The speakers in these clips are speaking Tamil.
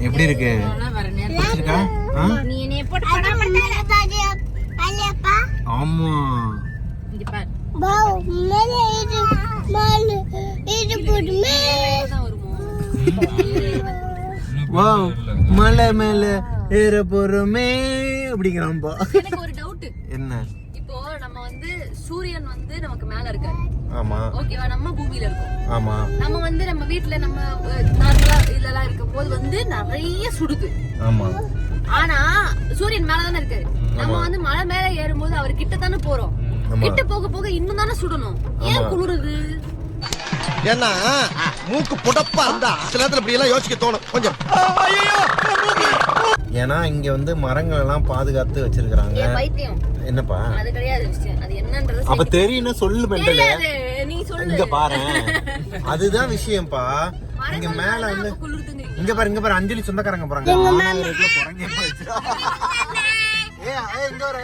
எப்படி இருக்கு? பிடிச்சிருக்கா. ஆமா. மலை மேல ஏற போறோமே அப்படிங்கிறான்பா என்ன? இப்போ நம்ம வந்து சூரியன் வந்து நமக்கு மேல இருக்காரு. ஆமா. ஓகேவா நம்ம பூமியில இருக்கோம். ஆமா. நம்ம வந்து நம்ம வீட்ல நம்ம நார்மலா இதெல்லாம் இருக்கும் போது வந்து நிறைய சுடுது. ஆமா. ஆனா சூரியன் மேல தானே இருக்காரு நம்ம வந்து மலை மேல ஏறும்போது அவர் கிட்ட தானே போறோம். கிட்ட போக போக இன்னும் தானே சுடணும். ஏன். குளிருது? ஏன்னா மூக்கு புடப்பா இருந்தா சில நேரத்துல இப்படி எல்லாம் யோசிக்க தோணும். கொஞ்சம். ஏன்னா இங்க வந்து மரங்கள் எல்லாம் பாதுகாத்து வச்சிருக்காங்க என்னப்பா? அது கிடையாது விஷயம் அது என்னன்றது அப்ப தெரியும்னு சொல்லு மெண்டல. இங்க பாரு. அதுதான் விஷயம்ப்பா. இங்க மேல வந்து இங்க பாரு இங்க பாரு. அஞ்சலி சொந்தக்காரங்க போறாங்க. ஆனாயிரத்துல குரங்கே போயிடுச்சு ஏ ஏய், இங்க வர.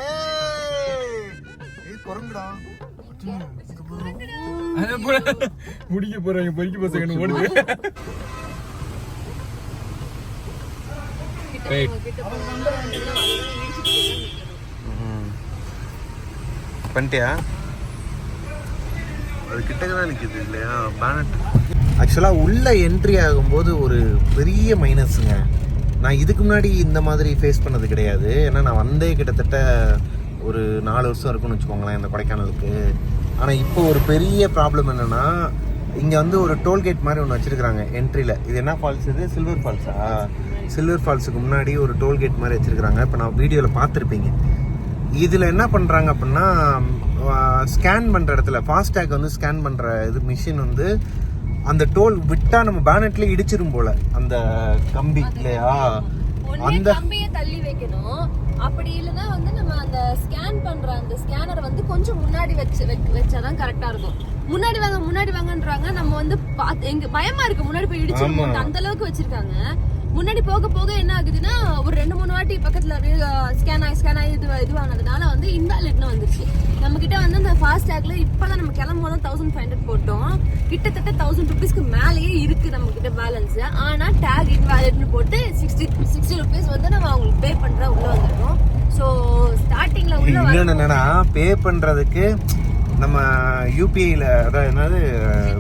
ஏய் குரங்குடா முடிக்க போறாங்க பறிக்க பசங்க ஓடுது. பண்ணிட்டியா? அது கிட்டக்க தான் நிற்கிது இல்லையா பேனட் ஆக்சுவலாக உள்ள என்ட்ரி ஆகும்போது ஒரு பெரிய மைனஸுங்க நான் இதுக்கு முன்னாடி இந்த மாதிரி ஃபேஸ் பண்ணது கிடையாது. ஏன்னா நான் வந்தே கிட்டத்தட்ட ஒரு நாலு வருஷம் இருக்குன்னு வச்சுக்கோங்களேன் இந்த கொடைக்கானலுக்கு. ஆனால் இப்போ ஒரு பெரிய ப்ராப்ளம் என்னென்னா இங்கே வந்து ஒரு டோல்கேட் மாதிரி ஒன்று வச்சுருக்காங்க என்ட்ரியில் இது என்ன ஃபால்ஸ் இது? சில்வர் ஃபால்ஸா சில்வர் ஃபால்ஸுக்கு முன்னாடி ஒரு டோல்கேட் மாதிரி வச்சுருக்காங்க இப்போ நான் வீடியோவில் பார்த்துருப்பீங்க. இதில் என்ன பண்ணுறாங்க அப்படின்னா ஸ்கேன் பண்ணுற இடத்துல ஃபாஸ்டேக் வந்து ஸ்கேன் பண்ணுற இது மிஷின் வந்து அந்த டோல் விட்டால் நம்ம பேனட்லேயே இடிச்சிரும் போல். அந்த கம்பி இல்லையா? அந்த கம்பியை தள்ளி வைக்கணும். அப்படி இல்லைன்னா வந்து நம்ம அந்த ஸ்கேன் பண்ற அந்த ஸ்கேனரை வந்து கொஞ்சம் முன்னாடி வச்சு வச்சாதான் கரெக்டா இருக்கும். முன்னாடி வாங்க முன்னாடி வாங்கன்றாங்க. நம்ம வந்து எங்க பயமா இருக்கு. முன்னாடி போய் இடிச்சு அந்த அளவுக்கு வச்சிருக்காங்க. முன்னாடி போக போக என்ன ஆகுதுன்னா ஒரு ரெண்டு மூணு வாட்டி பக்கத்துல ஸ்கேன் ஆகி ஸ்கேன் ஆகி இது இதுவானதுனால வந்து இன்வாலிட்னு வந்துருச்சு. நம்ம கிட்ட வந்து அந்த ஃபாஸ்ட் டேக்ல இப்பதான் நம்ம கிளம்பும் போது தௌசண்ட் ஃபைவ் ஹண்ட்ரட் போட்டோம். கிட்டத்தட்ட தௌசண்ட் ருபீஸ்க்கு மேலேயே இருக்கு நம்ம கிட்ட பேலன்ஸ் ஆனா டேக் இன்வாலிட்னு போட்டு சிக்ஸ்டி சிக்ஸ்டி ருபீஸ் வந்து நம்ம அவங்களுக்கு பே பண்ற உள்ள வந்துருக்கோம் ஸோ ஸ்டார்டிங்ல உள்ள இன்னொன்று என்னன்னா பே பண்ணுறதுக்கு நம்ம யூபிஐயில் அதாவது என்னது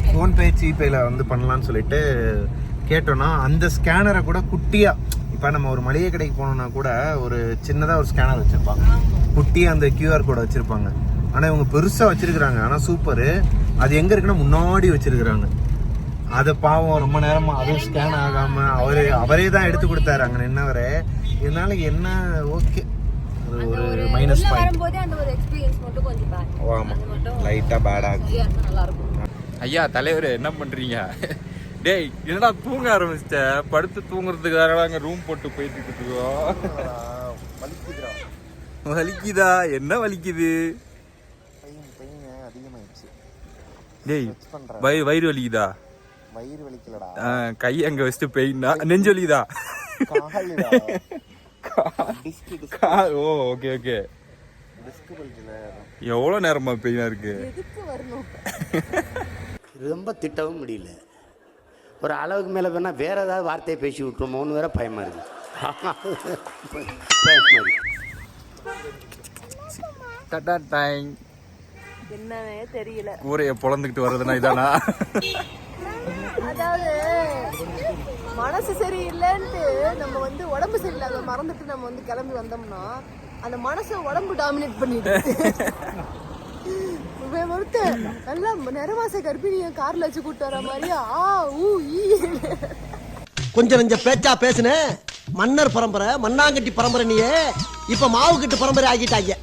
ஃபோன்பே ஜிபேல வந்து பண்ணலாம்னு சொல்லிட்டு கேட்டோம்னா அந்த ஸ்கேனரை கூட குட்டியாக இப்போ நம்ம ஒரு மளிகை கடைக்கு போனோம்னா கூட ஒரு சின்னதாக ஒரு ஸ்கேனர் வச்சுருப்பாங்க. குட்டியாக அந்த கியூஆர் கோடை வச்சுருப்பாங்க. ஆனால் இவங்க பெருசாக வச்சுருக்குறாங்க. ஆனால் சூப்பரு. அது எங்கே இருக்குன்னா முன்னாடி வச்சுருக்குறாங்க. அதை பாவம் ரொம்ப நேரமா அதுவும் ஸ்கேன் ஆகாம அவரே அவரே தான் எடுத்து கொடுத்தாரு அங்க நின்னவரே. இதனால என்ன ஓகே அது ஒரு மைனஸ் பாயிண்ட் வரும்போதே அந்த ஒரு எக்ஸ்பீரியன்ஸ் மட்டும் கொஞ்சம் பேக் ஆமா. அது மட்டும் லைட்டா பேடா ஈஸியா இருந்தா நல்லா இருக்கும். ஐயா தலைவர் என்ன பண்றீங்க? டேய் என்னடா தூங்க ஆரம்பிச்சிட்ட? படுத்து தூங்குறதுக்கு வேற அங்க ரூம் போட்டு போயிட்டு இருக்கோம் வலிக்குதா? என்ன வலிக்குது? டேய். வயிறு வயிறு வலிக்குதா? வயிறு வலிக்கலடா. ஆ, கை அங்க வச்சுட்டு பெயின்னா நெஞ்சு வலிக்குதா? Oh okay okay. எவ்வளவு நேரமா பெயினா இருக்கு? எதுக்கு வரணும்? ரொம்ப திட்டவும் முடியல. ஒரு அளவுக்கு மேலே வேணால் வேற ஏதாவது வார்த்தையை பேசி விட்டுருமோன்னு வேற பயமா இருக்கு. பயமா இருக்கு. டட்டா டைம் என்னன்னே தெரியல. கூரைய பொழந்துக்கிட்டு வர்றதுனா இதானா? அதாவது மனசு சரியில்லைன்ட்டு நம்ம வந்து உடம்பு சரியில்லாத மறந்துட்டு நம்ம வந்து கிளம்பி வந்தோம்னா அந்த மனசை உடம்பு டாமினேட் பண்ணிடுது. இவன் ஒருத்தன் நல்லா நிறவாச கர்ப்பிணிய கார்ல வச்சு கூட்டு வர மாதிரியா ஆ ஊ ஈ. கொஞ்சம் நெஞ்ச பேச்சா பேசுன? மன்னர் பரம்பரை மண்ணாங்கட்டி பரம்பரை நீயே. இப்ப மாவு கட்டு பரம்பரை ஆகிட்டாங்க.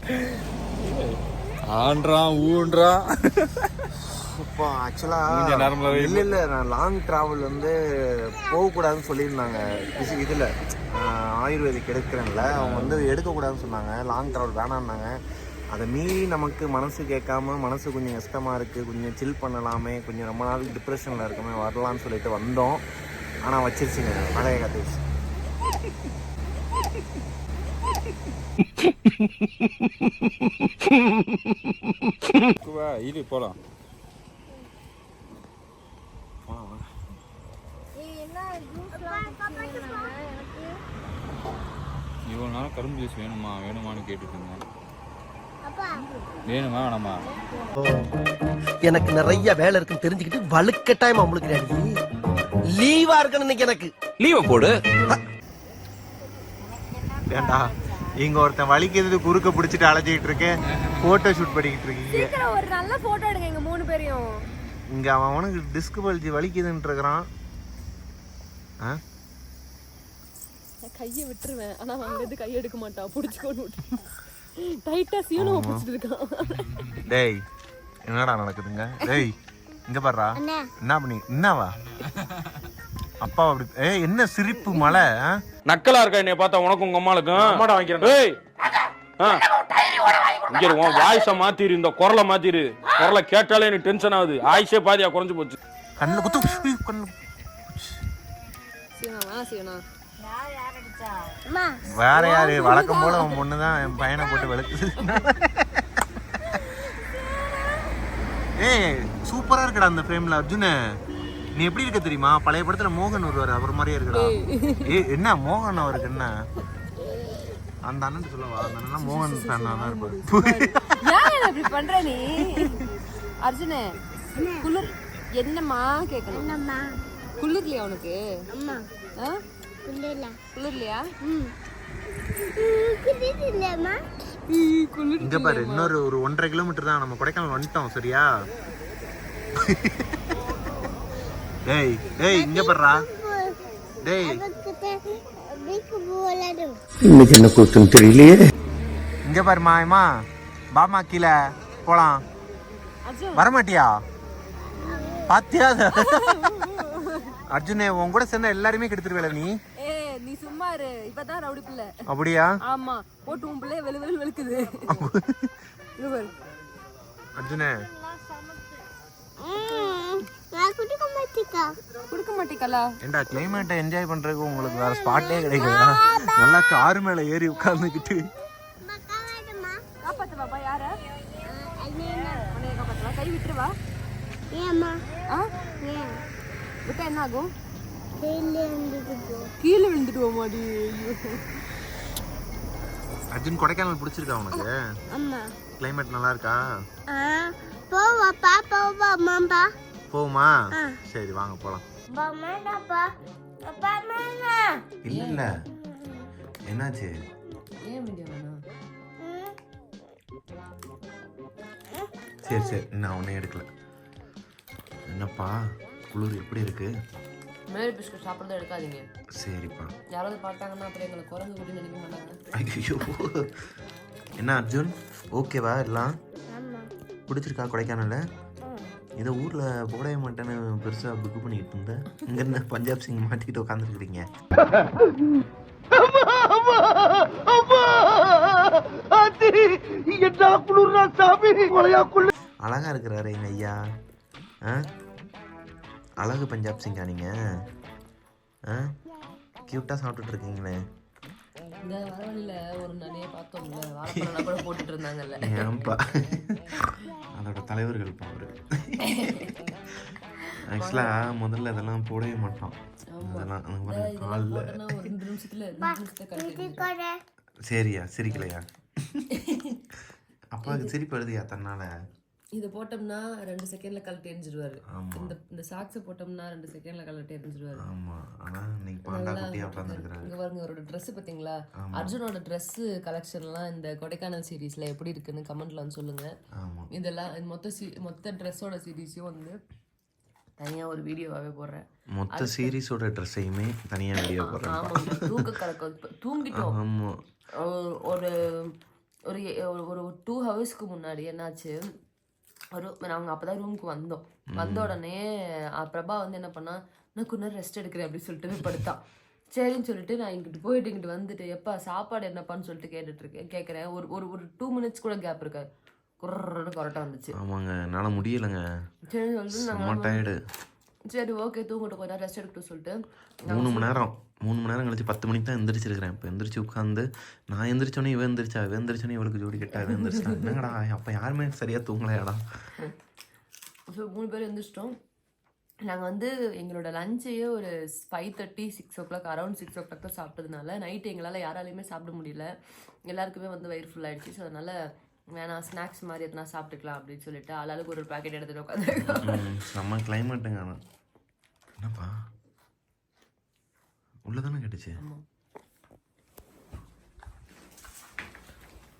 ஆன்றான் ஊன்றான் இப்போ ஆக்சுவலா நீங்க நார்மலாவே இல்ல இல்ல நான் லாங் டிராவல் வந்து போகக்கூடாதுன்னு சொல்லியிருந்தாங்க. இதுல ஆயுர்வேதிக் எடுக்கிறேன்ல. அவங்க வந்து எடுக்கக்கூடாதுன்னு சொன்னாங்க. லாங் டிராவல் வேணாம்னாங்க. அதை மீறி நமக்கு மனசு கேட்காம மனசு கொஞ்சம் கஷ்டமா இருக்கு கொஞ்சம் சில் பண்ணலாமே கொஞ்சம் ரொம்ப நாள் டிப்ரெஷன்ல இருக்கமே வரலாம்னு சொல்லிட்டு வந்தோம். ஆனா வச்சிருச்சுங்க. பழைய கதை வா, இரு போலாம். என்ன இவ்வளோ நேரம் கரும்பு ஜூஸ் வேணுமா? வேணுமான்னு கேட்டுட்டு இருந்தேன். வேணுமா வேணாமா? எனக்கு நிறைய வேலை இருக்குன்னு தெரிஞ்சுக்கிட்டு வலுக்கட்டாயமா முழுக்கிறாடி லீவா இருக்கணும் இன்னைக்கு எனக்கு. லீவை போடு. ஏண்டா இங்க ஒருத்தன் வலிக்கிறது குறுக்க பிடிச்சிட்டு அலைஞ்சிட்டு இருக்கேன். போட்டோ ஷூட் பண்ணிக்கிட்டு இருக்கீங்க. ஒரு நல்ல போட்டோ எடுங்க எங்க மூணு பேரையும். இங்க அவன் அவனுக்கு டிஸ்க் பல்ஜி வலிக்குதுன்னு இருக்கிறான். கையை விட்டுருவேன். ஆனா அவன் அங்க இருந்து கை எடுக்க மாட்டான். புடிச்சுக்கொண்டு விட்டு டைட்டா சீனம் இருக்கான் டேய் என்னடா நடக்குதுங்க? டேய் இங்க பாருடா. என்ன பண்ணி என்னவா அப்பா அப்படி ஏய் என்ன சிரிப்பு ஆ? நக்கலா இருக்கா என்னைய பார்த்தா உனக்கும் உங்க அம்மாளுக்கும்? அம்மாடா வாங்கிக்கிறேன் ஏய் ஆ. இங்க இரு, உன் வாய்ஸ மாத்திரு இந்த குரலை மாத்திரு. குரலை கேட்டாலே எனக்கு டென்ஷன் ஆகுது. ஆயுஷே பாதியா குறைஞ்சு போச்சு. கண்ணுல குத்து ஐயோ, கண்ணுல சீனா? சீனா வேற யாரு? வழக்கம் போல அவன் பொண்ணுதான் என் பையனை போட்டு வெளுக்குது ஏய் சூப்பரா இருக்குடா அந்த ஃப்ரேம்ல அர்ஜுன. நீ எப்படி இருக்க தெரியுமா? பழைய படத்துல மோகன் வருவாரு அவர் மாதிரியே இருக்குடா. ஏய். என்ன மோகன் அவருக்கு என்ன? அந்த அண்ணன் சொல்லவா? அந்த அண்ணன் மோகன் ஃபேனா தான் இருப்பாரு. ஏன் பண்ற நீ? அர்ஜுனே குளிர் என்னம்மா கேட்கணும் குளிர்லையா உனக்கு? ஆ? குளிர்லையா? இங்க பாரு இன்னொரு ஒரு ஒன்றரை கிலோமீட்டர் தான் நம்ம கொடைக்கானல் வந்துட்டோம் சரியா? டேய் டேய் இங்க பாருடா. டேய். இன்னைக்கு என்ன கூத்துன்னு தெரியலையே. இங்க பாருமா ஏமா பாமா கீழே போலாம். வரமாட்டியா? பாத்தியா? அர்ஜுனே உன் கூட சேர்ந்தா எல்லாருமே கெடுத்துருவேல நீ? நீ சும்மா இரு. இப்பதான் ரவுடி பிள்ளை. அப்படியா? ஆமா. போட்டு உன் பிள்ளைய வெளு வெளு வெளுக்குது. இங்க பாரு. அர்ஜுனே. கொடுக்க மாட்டேக்கலா? ஏண்டா கிளைமேட்டை என்ஜாய் பண்றதுக்கு உங்களுக்கு வேற ஸ்பாட்டே கிடைக்குதா நல்லா கார் மேல ஏறி உட்கார்ந்துக்கிட்டு காப்பாத்து பாப்பா யார? கை விட்டுருவா ஆ? விட்டா என்ன ஆகும் கீழே விழுந்துட்டு போமாடி அர்ஜுன் கொடைக்கானல் பிடிச்சிருக்கா உனக்கு? கிளைமேட் நல்லா இருக்கா போவாப்பா போவாமாப்பா போகுமா சரி வாங்க போலாம். இல்ல இல்ல என்னாச்சு? சரி சரி. நான் ஒன்னே எடுக்கல. என்னப்பா? குளிர் எப்படி இருக்கு? மேரி பிஸ்கட் சாப்பிட்றத எடுக்காதீங்க. சரிப்பா. யாராவது பார்த்தாங்கன்னா அப்புறம் எங்களை குரங்கு குட்டி நினைக்க மாட்டாங்க. ஐயோ என்ன அர்ஜுன்? ஓகேவா எல்லாம்? பிடிச்சிருக்கா கொடைக்கானல்ல? ஏதோ ஊர்ல போடவே மாட்டேன்னு பெருசா புக்கு பண்ணிட்டு இருந்தேன் இங்க என்ன பஞ்சாப் சிங் மாட்டிட்டு உட்காந்துருக்கீங்க அழகா இருக்கிறாரு எங்க ஐயா. ஆ? அழகு பஞ்சாப் சிங்கா நீங்க? ஆ? கியூட்டா சாப்பிட்டுட்டு இருக்கீங்களே இந்த வரவழியில ஒரு நிறைய பார்த்தோம்ல வாழைப்பழம் கூட போட்டுட்டு இருந்தாங்கல்ல ஏன்பா? அதோட தலைவர்கள் அவரு. ஆக்சுவலா முதல்ல இதெல்லாம் போடவே மாட்டோம். அதெல்லாம் அந்த மாதிரி காலில். சரியா சிரிக்கலையா? அப்பாவுக்கு சிரிப்பு வருதுயா தன்னால? இதை போட்டோம்னா ரெண்டு செகண்ட்ல கழட்டி எரிஞ்சிருவாரு. இந்த இந்த சாக்ஸை போட்டோம்னா ரெண்டு செகண்ட்ல கழட்டி எரிஞ்சிருவாரு. ஆமா. ஆனா இன்னைக்கு பாண்டா குட்டியா இங்க பாருங்க அவரோட Dress பாத்தீங்களா அர்ஜுனோட Dress கலெக்ஷன்லாம் இந்த கொடைக்கானல் சீரீஸ்ல எப்படி இருக்குன்னு கமெண்ட்ல வந்து சொல்லுங்க. இதெல்லாம் மொத்த மொத்த ட்ரெஸ்ஸோட சீரீஸையும் வந்து தனியா ஒரு வீடியோவாவே போடுறேன். மொத்த சீரிஸோட ட்ரெஸ்ஸையுமே தனியா வீடியோ போடுறேன். ஆமா. தூக்க கலக்கம் இப்ப தூங்கிட்டோம். ஆமா. ஒரு- ஒரு- ஒரு டூ ஹவர்ஸ்க்கு முன்னாடி என்னாச்சு? ஒரு நாங்கள் அப்போ தான் ரூமுக்கு வந்தோம். வந்த உடனே பிரபா வந்து என்ன பண்ணா நான் கொஞ்ச நேரம் ரெஸ்ட் எடுக்கிறேன் அப்படின்னு சொல்லிட்டு போய் படுத்தான் சரின்னு சொல்லிட்டு நான் இங்கிட்டு போயிட்டு இங்கிட்டு வந்துட்டு எப்பா சாப்பாடு என்னப்பான்னு சொல்லிட்டு கேட்டுட்டு இருக்கேன் கேட்குறேன் ஒரு ஒரு ஒரு டூ மினிட்ஸ் கூட கேப் இருக்காது. குரன்னு கரெக்டாக வந்துச்சு. ஆமாங்க. என்னால முடியலைங்க. சரின்னு சொல்லிட்டு நாங்கள் சரி ஓகே தூங்கிட்டு கொஞ்ச நேரம் ரெஸ்ட் எடுக்கட்டும் சொல்லிட்டு மூணு மணி நேரம். மூணு மணி நேரம் கழிச்சு பத்து மணிக்கு தான் எந்திரிச்சிருக்கிறேன். இப்போ எந்திரிச்சு உட்காந்து நான் எந்திரிச்சோன்னே இவன் எந்திரிச்சா இவன் எந்திரிச்சோன்னே இவளுக்கு ஜோடி கெட்டா இவன் எந்திரிச்சா என்னங்கடா அப்போ யாருமே சரியா தூங்கலையாடா? ஸோ மூணு பேர் எழுந்திரிச்சிட்டோம் நாங்கள் வந்து எங்களோட லஞ்சையே ஒரு five thirty six o'clock around six o'clock தான் சாப்பிட்டதுனால நைட்டு எங்களால் யாராலையுமே சாப்பிட முடியல. எல்லாருக்குமே வந்து வயிறு ஃபுல் ஆயிடுச்சு. ஸோ அதனால வேணாம் ஸ்நாக்ஸ் மாதிரி எதுனா சாப்பிட்டுக்கலாம் அப்படின்னு சொல்லிட்டு ஆளாளுக்கு ஒரு பாக்கெட் எடுத்துட்டு உட்காந்து செம்ம கிளைமேட்டுங்க என்னப்பா? உள்ளதானே கேட்டுச்சு?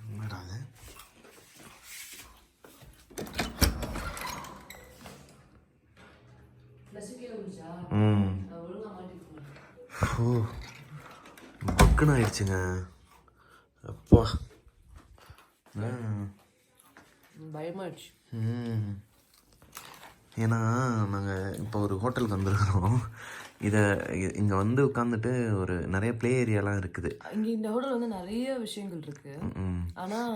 என்னடா அது ம். ஓ பக்குன்னு ஆயிடுச்சுங்க. அப்பா. ம். ஏன்னா நாங்கள் இப்போ ஒரு ஹோட்டலுக்கு வந்திருக்கிறோம். இதை இங்கே வந்து உட்காந்துட்டு ஒரு நிறைய ப்ளே ஏரியாலாம் இருக்குது. இங்கே இந்த ஹோட்டல் வந்து நிறைய விஷயங்கள் இருக்கு. ம். ஆனால்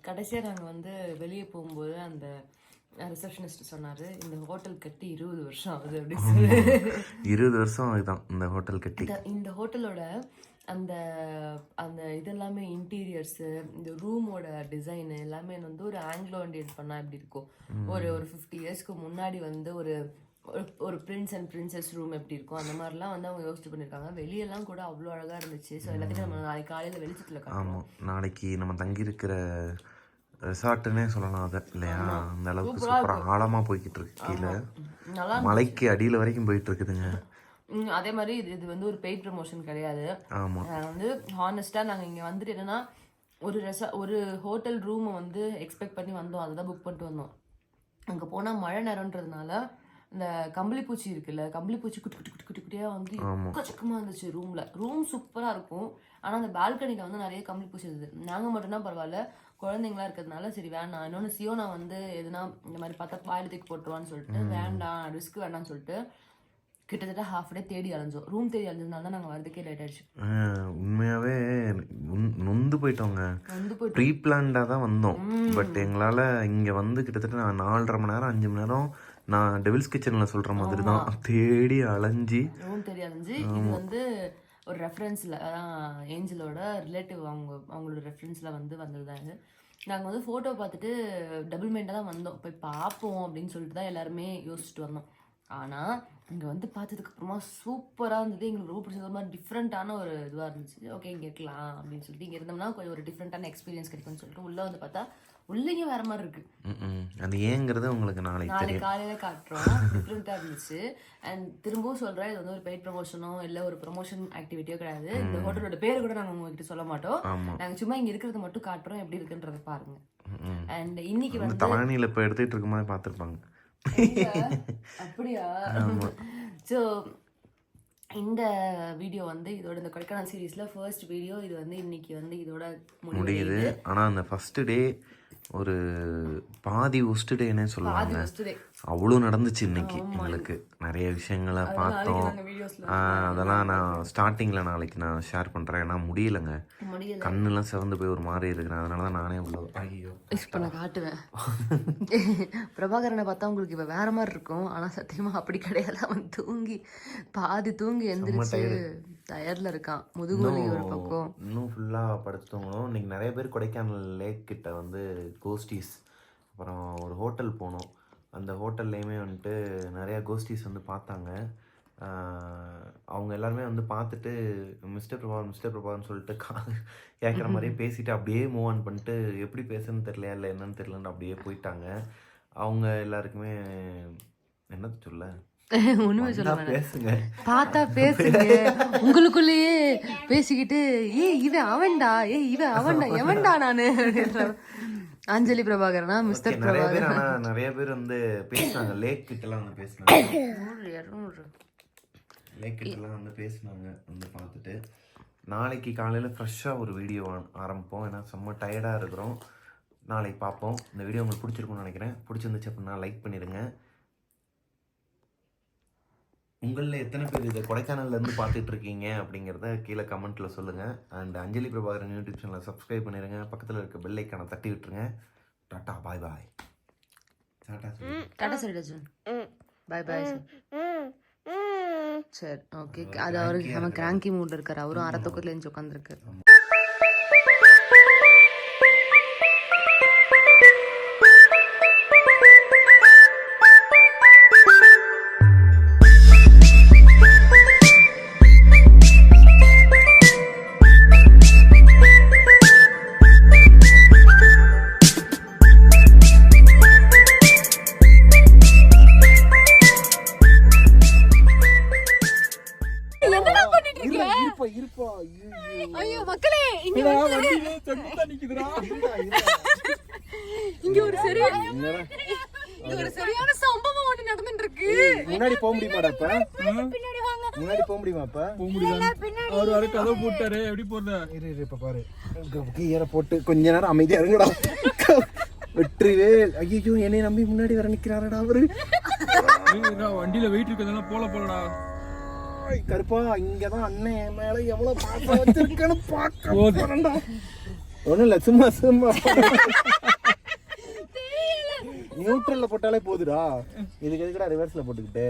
கடைசியாக நாங்கள் வந்து வெளியே போகும்போது அந்த ரிசப்ஷனிஸ்ட் சொன்னார் இந்த ஹோட்டல் கட்டி இருபது வருஷம் ஆகுது அப்படின்னு சொல்லி. இருபது வருஷம் ஆகுதான் இந்த ஹோட்டல் கட்டி. இந்த இந்த ஹோட்டலோட அந்த அந்த இதெல்லாமே இன்டீரியர்ஸு இந்த ரூமோட டிசைன் எல்லாமே வந்து ஒரு ஆங்கிலோ இண்டியன் பண்ணால் எப்படி இருக்கும்? ஒரு ஒரு ஃபிஃப்டி இயர்ஸ்க்கு முன்னாடி வந்து ஒரு ஒரு- ஒரு பிரின்ஸ் அண்ட் பிரின்சஸ் ரூம் எப்படி இருக்கும் அந்த மாதிரிலாம் வந்து அவங்க யோசிச்சு பண்ணியிருக்காங்க வெளியெல்லாம் கூட அவ்வளோ அழகாக இருந்துச்சு. ஸோ எல்லாத்தையும் நம்ம நாளைக்கு காலையில் வெளிச்சத்தில் ஆமாம் நாளைக்கு நம்ம தங்கியிருக்கிற ரெசார்ட்டுன்னே சொல்லலாம் அதை இல்லையா? அந்த அளவுக்கு சூப்பராக ஆழமாக போய்கிட்டு இருக்கு கீழே. மலைக்கு அடியில் வரைக்கும் போயிட்டு இருக்குதுங்க அதே மாதிரி இது இது வந்து ஒரு பெய்ட் ப்ரமோஷன் கிடையாது. வந்து ஹானஸ்ட்டாக நாங்கள் இங்கே வந்துட்டு என்னன்னா ஒரு ரெசா ஒரு ஹோட்டல் ரூமை வந்து எக்ஸ்பெக்ட் பண்ணி வந்தோம். அதை தான் புக் பண்ணிட்டு வந்தோம். அங்கே போனால் மழை நேரம்ன்றதுனால இந்த கம்பளி பூச்சி இருக்குல்ல கம்பளி பூச்சி குட்டி குட்டி குட்டி குட்டி குட்டியாக வந்து எக்கச்சக்கமாக இருந்துச்சு ரூமில் ரூம் சூப்பராக இருக்கும். ஆனால் அந்த பால்கனியில் வந்து நிறைய கம்பளி பூச்சி இருந்தது நாங்கள் மட்டும்தான் பரவாயில்ல. குழந்தைங்களா இருக்கிறதுனால சரி வேணாம் இன்னொன்று சியோனா வந்து எதுனா இந்த மாதிரி பார்த்தா வாயில் தூக்கி போட்டுருவான்னு சொல்லிட்டு வேண்டாம் ரிஸ்க் வேண்டாம்னு சொல்லிட்டு கிட்டத்தட்ட ஹாஃப் டே தேடி அலைஞ்சோம். ரூம் தேடி அலைஞ்சதுனால தான் நாங்கள் வரதுக்கே லேட் ஆயிடுச்சு. உண்மையாகவே நொந்து போயிட்டோங்க. வந்து போயிட்டு ப்ரீ பிளான்டாக தான் வந்தோம். பட் எங்களால் இங்கே வந்து கிட்டத்தட்ட நான் நாலரை மணி நேரம் அஞ்சு மணி நேரம் நான் டெவில்ஸ் கிச்சனில் சொல்கிற மாதிரி தான் தேடி அலைஞ்சி. ரூம் தேடி அலைஞ்சு. இது வந்து ஒரு ரெஃபரன்ஸில் அதான் ஏஞ்சலோட ரிலேட்டிவ் அவங்க அவங்களோட ரெஃபரன்ஸில் வந்து வந்தது தான் இது. நாங்கள் வந்து ஃபோட்டோ பார்த்துட்டு டபுள் மைண்டாக தான் வந்தோம். போய் பார்ப்போம் அப்படின்னு சொல்லிட்டு தான் எல்லாருமே யோசிச்சுட்டு வந்தோம். ஆனால் இங்கே வந்து பார்த்ததுக்கு அப்புறமா சூப்பராக இருந்தது. எங்களுக்கு ரொம்ப பிடிச்சது. மாதிரி டிஃப்ரெண்ட்டான ஒரு இதுவாக இருந்துச்சு. ஓகே இங்கே இருக்கலாம். அப்படின்னு சொல்லிட்டு இங்கே இருந்தோம்னா கொஞ்சம் ஒரு டிஃப்ரெண்ட்டான எக்ஸ்பீரியன்ஸ் கிடைக்கும்னு சொல்லிட்டு உள்ளே வந்து பார்த்தா உள்ளேயும் வேற மாதிரி இருக்கு. அது ஏங்கிறது உங்களுக்கு நாளைக்கு தெரியும். காலையில காட்டுறோம். டிஃப்ரெண்ட்டாக இருந்துச்சு. அண்ட் திரும்பவும் சொல்றேன் இது வந்து ஒரு பெய்ட் ப்ரமோஷனோ இல்லை ஒரு ப்ரமோஷன் ஆக்டிவிட்டியோ கிடையாது. இந்த ஹோட்டலோட பேர் கூட நாங்கள் உங்ககிட்ட சொல்ல மாட்டோம். நாங்க சும்மா இங்க இருக்கிறத மட்டும் காட்டுறோம். எப்படி இருக்குன்றத பாருங்க. அண்ட் இன்னைக்கு வந்து தலானியில் இப்போ எடுத்துகிட்டு இருக்கும்போது பார்த்துருப்பாங்க. அப்படியா? ஸோ இந்த வீடியோ வந்து இதோட இந்த கொடைக்கானல் சீரீஸ்ல ஃபர்ஸ்ட் வீடியோ இது வந்து இன்னைக்கு வந்து இதோட முடியுது. ஆனால் அந்த ஃபஸ்ட்டு டே ஒரு பாதி ஒஸ்ட் டேனே பாதி சொல்லுவாங்க அவ்வளோ நடந்துச்சு இன்னைக்கு எங்களுக்கு. நிறைய விஷயங்களை பார்த்தோம். அதெல்லாம் நான் ஸ்டார்டிங்கில் நாளைக்கு நான் ஷேர் பண்ணுறேன் ஏன்னா முடியலங்க. முடியல. கண்ணெல்லாம் சிவந்து போய் ஒரு மாதிரி இருக்கிறேன் அதனால தான் நானே உள்ள ஐயோ இப்போ நான் காட்டுவேன். பிரபாகரனை பார்த்தா உங்களுக்கு இப்போ வேற மாதிரி இருக்கும். ஆனால் சத்தியமா அப்படி கிடையாது. அவன் தூங்கி பாதி தூங்கி எந்திரிச்சு டயர்ல இருக்கான். முதுகுவலி ஒரு பக்கம். இன்னும் ஃபுல்லாக படுத்துவங்களும் இன்னைக்கு நிறைய பேர் கொடைக்கானல் லேக் கிட்ட வந்து கோஸ்டீஸ் அப்புறம் ஒரு ஹோட்டல் போனோம். அந்த ஹோட்டல்லையுமே வந்துட்டு நிறையா கோஸ்டீஸ் வந்து பார்த்தாங்க. அவங்க எல்லாருமே வந்து பார்த்துட்டு மிஸ்டர் பிரபா மிஸ்டர் பிரபான்னு சொல்லிட்டு கா கேட்குற மாதிரியே பேசிட்டு அப்படியே மூவ் ஆன் பண்ணிட்டு எப்படி பேசுன்னு தெரியலையா இல்லை என்னன்னு தெரியலன்னு அப்படியே போயிட்டாங்க. அவங்க எல்லாருக்குமே என்ன சொல்ல? ஒண்ணுமே சொல்ல பேசுங்க. பார்த்தா பேசுங்க. உங்களுக்குள்ளேயே பேசிக்கிட்டு ஏய் இவன் அவன்டா ஏய் இவன் அவன்டா எவன்டா நானு? அஞ்சலி பிரபாகரனா மிஸ்டர் Okay, நிறைய பேர் ஆனா நிறைய பேர் வந்து பேசினாங்க. லேக் கிட்டலாம் வந்து பேசினாங்க. நூறு, இருநூறு. லேக் கிட்டலாம் வந்து பேசினாங்க வந்து பார்த்துட்டு. நாளைக்கு காலையில் ஃப்ரெஷ்ஷாக ஒரு வீடியோ ஆரம்பிப்போம். ஏன்னா செம்ம டயர்டாக இருக்கிறோம். நாளைக்கு பார்ப்போம். இந்த வீடியோ உங்களுக்கு பிடிச்சிருக்கும்னு நினைக்கிறேன். பிடிச்சிருந்துச்சு அப்படின்னா லைக் பண்ணிடுங்க. உங்களில் எத்தனை பேர் இதை கொடைக்கானல்ல இருந்து பார்த்துட்டு இருக்கீங்க அப்படிங்கிறத கீழே கமெண்ட்ல சொல்லுங்க. அண்ட் அஞ்சலி பிரபாகரன் யூடியூப் சேனலை சப்ஸ்கிரைப் பண்ணிடுங்க பக்கத்தில் இருக்க பெல் ஐக்கானை தட்டி விட்டுருங்க. டாட்டா பாய் பாய் டாட்டா சொல்லு. டாடா சரி ரஜன் பாய் பாய் சரி ஓகே அது அவருக்கு அவன் கிராங்கி மூட்ல இருக்காரு. அவரும் அரை தூக்கத்துல எழுந்து உட்காந்துருக்காரு இங்க ஒரு சரியா இங்க ஒரு சரியான சம்பவம் ஒண்ணு நடந்துட்டு இருக்கு முன்னாடி போக முடியுமாடா இப்ப முன்னாடி போக முடியுமா இப்ப அவர் வர கதவு போட்டாரு. எப்படி போறத? இரு இரு இப்ப பாரு. போட்டு கொஞ்ச நேரம் அமைதியா இருங்கடா. வெற்றிவேல் ஐயோ என்னை நம்பி முன்னாடி வர நிக்கிறாரடா அவரு. வண்டியில வெயிட் இருக்கிறதெல்லாம் போல போலடா. கருப்பா இங்கதான் அண்ணன் மேல எவ்வளவு பாசம் வச்சிருக்கேன்னு பார்க்க போறேன்டா. ஒண்ணும் இல்ல சும்மா சும்மா. நியூட்ரல்ல போட்டாலே போதுடா. இதுக்கு எதுக்குடா ரிவர்ஸ்ல போட்டுக்கிட்டு?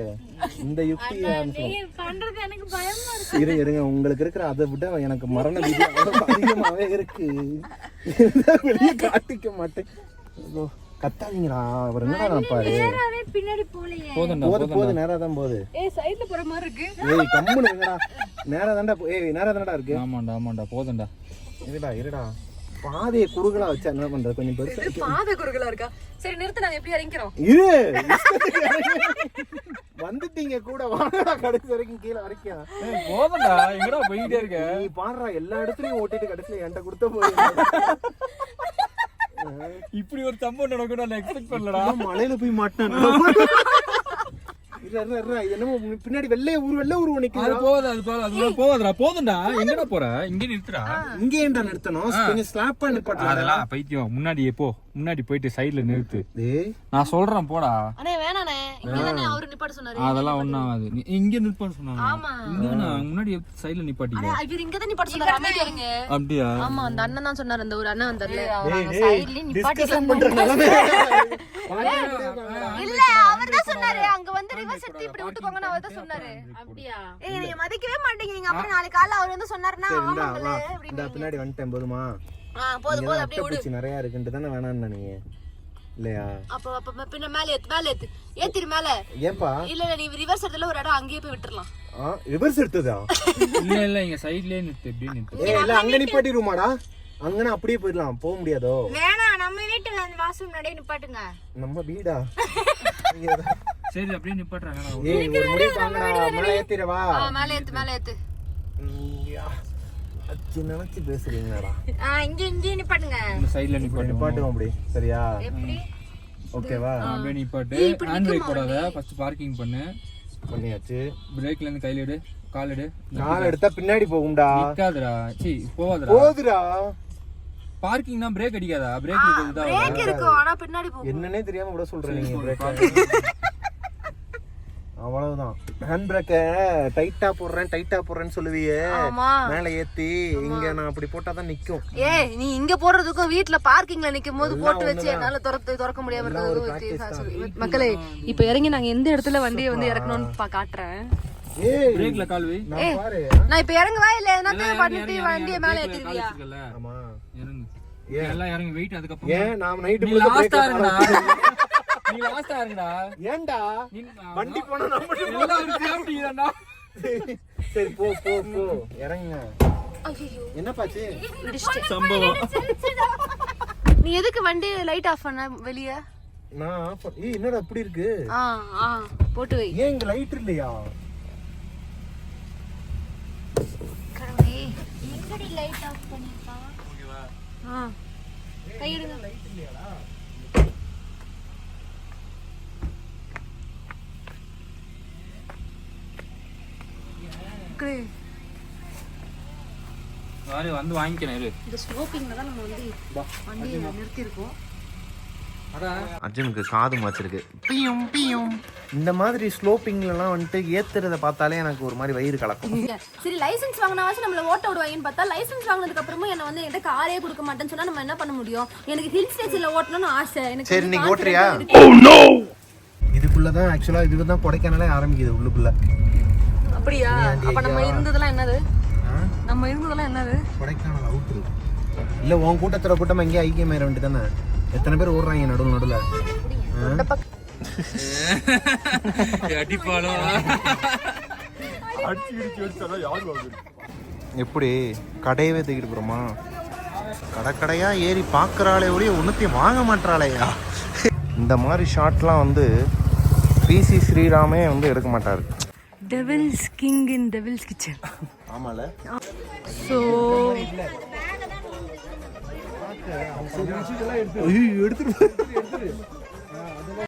இந்த யுக்தி அனுசரம். பண்றது எனக்கு பயமா இருக்கு. இரு இருங்க. உங்களுக்கு இருக்கிற அதை விட எனக்கு மரண அதிகமாவே இருக்கு. வெளியே காட்டிக்க மாட்டேன். ஐயோ, கத்தாதீங்கடா. அவர் என்னடா பாரு பின்னாடி போலையே போது போது நேரா தான் போகுது ஏய் சைடுல போற மாதிரி இருக்கு. ஏய் கம்முனு இருங்கடா. நேரா தான்டா போ- ஏய் நேரா தான்டா இருக்கு. ஆமாண்டா ஆமாண்டா போதண்டா இருடா இருடா. பாதையை குறுகலா வச்சா என்ன பண்றது? கொஞ்சம் பெருசா பாதை குறுகலா இருக்கா? சரி நிறுத்து நாங்க எப்படி இறங்கிறோம். வந்துட்டீங்க கூட வாங்கடா கடைசி வரைக்கும் கீழே வரைக்கும். போதண்டா எங்கடா போயிட்டே இருக்க? நீ பாடுறா எல்லா இடத்துலயும் ஓட்டிட்டு கடைசியில என்கிட்ட கொடுத்த போய் இப்படி ஒரு சம்பவம் நடக்கும் நான் எக்ஸ்பெக்ட் பண்ணலடா. மலையில போய் மாட்டேன் என்னமோ பின்னாடி வெள்ளைய ஊர் வெள்ளை ஊர் அது நிக்குது போகாது அது போகாது அது போகாதுடா போதண்டா எங்கடா போற? இங்க நிறுத்துடா. இங்க ஏன்டா நிறுத்தணும்? கொஞ்சம் ஸ்லாப் பண்ணி நிப்பாட்டலாம். அதெல்லாம் பைத்தியம். முன்னாடி போ. முன்னாடி போயிட்டு சைடுல நிறுத்து. டேய். நான் சொல்றேன் போடா. அண்ணே அதெல்லாம் ஒண்ணும் ஆகாது. இங்க சொன்னாங்க. முன்னாடி சைடுல இவர் இங்க தான் அப்படியா? ஆமா அந்த அண்ணன் தான் சொன்னாரு அந்த ஒரு அண்ணன் இல்ல அவர் தான் சொன்னாரு. அங்க வந்து ரிவர்ஸ் எடுத்து இப்படி விட்டுக்கோங்கன்னு அவர் தான் சொன்னாரு. அப்படியா? ஏய் நீங்க மதிக்கவே மாட்டேங்கிறீங்க அப்புறம் நாளைக்கு காலைல அவர் வந்து சொன்னாருன்னா ஆமாங்களே பின்னாடி வந்துட்டேன் போதுமா? ஆ போதும் போதும் அப்படியே நிறைய இருக்குன்ட்டு தானே வேணான்னு நீங்க இல்லையா? அப்ப அப்ப பின்ன மேல ஏத்து மேல ஏத்து. ஏத்திரு மேல. ஏன்பா? இல்ல இல்ல நீ ரிவர்ஸ் இடத்துல ஒரு இடம் அங்கேயே போய் விட்டுறலாம். ரிவர்ஸ் எடுத்ததா? இல்ல இல்ல இங்க சைடுலயே நிறுத்து இப்படியே நிறுத்து. ஏ இல்ல அங்க நிப்பாட்டிடுமாடா அங்கனா அப்படியே போயிடலாம். போக முடியாதோ? வேணாம் நம்ம வீட்டுல அந்த வாசல் முன்னாடியே நிப்பாட்டுங்க. நம்ம வீடா? சரி அப்படியே நிப்பாட்டுறாங்க ஏய் ஒரு முடிவு வாங்கடா மேல ஏத்திரவா ஆ, மேல ஏத்து மேல ஏத்து. அச்சு நினைச்சு பேசுறீங்களாடா? ஆ, இங்க இங்கே நிப்பாட்டுங்க. இந்த சைடுல நிப்பாட்டு நிப்பாட்டுவோம். அப்படி சரியா? ஓகேவா? ஆ, அப்படியே நிப்பாட்டு. ஹேண்ட் பிரேக் போடாத. ஃபர்ஸ்ட் பார்க்கிங் பண்ணு. பண்ணியாச்சு. பிரேக்ல இருந்து கையில எடு. கால் எடு. கால் எடுத்தா பின்னாடி போகும்டா. நிக்காதடா. சி போவாதடா போதுடா பார்க்கிங்னா பிரேக் அடிக்காதா? பிரேக் தான் ஆனா பின்னாடி என்னன்னே தெரியாம விட சொல்றேன் நீங்க பிரேக் அவ்வளவுதான். ஹேண்ட் பிரேக்க டைட்டா போடுறேன் டைட்டா போடுறேன்னு சொல்லுவியே. ஆமா. மேல ஏத்தி இங்க நான் அப்படி போட்டாதான் நிக்கும். ஏய் நீ இங்க போடுறதுக்கும் வீட்ல பார்க்கிங்ல நிக்கும் போது போட்டு வச்சு. என்னால திறத்து திறக்க முடியாம தான். மக்களே இப்ப இறங்கி நாங்க எந்த இடத்துல வண்டியை வந்து இறக்கணும்னு பா காட்டுறேன். ஏய். பிரேக்ல கால் வை நான் பாரு. நான் இப்ப இறங்குவா இல்ல எதனா பண்ணிட்டு வண்டியை மேல ஏத்திருவியா ஆமா. இறங்கு. ஏன்? எல்லாம் இறங்கி வெயிட் அதுக்கப்புறம். ஏன்? நாம் நைட்டு நீ லாஸ்டா இருங்கடா. நீ லாஸ்டா இருங்கடா. ஏன்டா? வண்டி போனா நம்ம எல்லாம் சேஃப்டி தான்டா சரி போ போ போ. இறங்குங்க. என்னப்பாச்சு? சம்பவம். நீ எதுக்கு வண்டி லைட் ஆஃப் பண்ண வெளிய? நான் off பண்ண- ஏய் என்னடா இப்படி இருக்கு? ஆ ஆ போட்டு வை. ஏன் இங்க லைட் இல்லையா? எங்கடி லைட் ஆஃப் பண்ணிருக்கான் ஆ. கையிடுங்க. மக்களே, சாரி வந்து வாங்கிக்கிறேன் இரு. இந்த ஸ்லோப்பிங்ல தான் நம்ம வந்து வண்டியை நிறுத்தி இருக்கோம் அர்ஜுனுக்கு காது மாச்சிருக்கு. பியும் பியும். இந்த மாதிரி ஸ்லோப்பிங்லலாம் வந்துட்டு ஏத்துறத பார்த்தாலே எனக்கு ஒரு மாதிரி வயிறு கலக்கும். சரி லைசென்ஸ் வாங்கினாச்சும் நம்மள ஓட்ட விடுவாங்கன்னு பார்த்தா லைசென்ஸ் வாங்கினதுக்கு அப்புறமும் என்ன வந்து என்கிட்ட காரே கொடுக்க மாட்டேன்னு சொன்னா நம்ம என்ன பண்ண முடியும்? எனக்கு ஹில் ஸ்டேஷன்ல ஓட்டணும்னு ஆசை. எனக்கு சரி confident ஓட்டுறியா? ஆ இருக்கு. இதுக்குள்ளதான் ஆக்சுவலா இதுதான் கொடைக்கானலே ஆரம்பிக்குது உள்ளுக்குள்ள. அப்படியா? அப்ப நம்ம இருந்ததெல்லாம் என்னது? நம்ம இருந்ததெல்லாம் என்னது? கொடைக்கானல் அவுட்ரு இல்ல உன் கூட்டத்துல கூட்டமா எங்கேயும் ஐக்கியமாயிர வேண்டியதானே எத்தனை பேர் ஓடுறாங்க நடுவில் நடுவில்? அடிப்பாலும் அடிச்சு இடிச்சு வச்சா யாரு வாங்குறது எப்படி? கடையவே தூக்கிட்டு போறோமா? கடை கடையா ஏறி பார்க்கறாளே ஒழிய ஒன்றுத்தையும் வாங்க மாட்டாளேயா? இந்த மாதிரி ஷாட்லாம் வந்து பிசி ஸ்ரீராமே வந்து எடுக்க மாட்டாரு. Devil's king in devil's kitchen ஆமால. ஸோ எடுத்துட்டு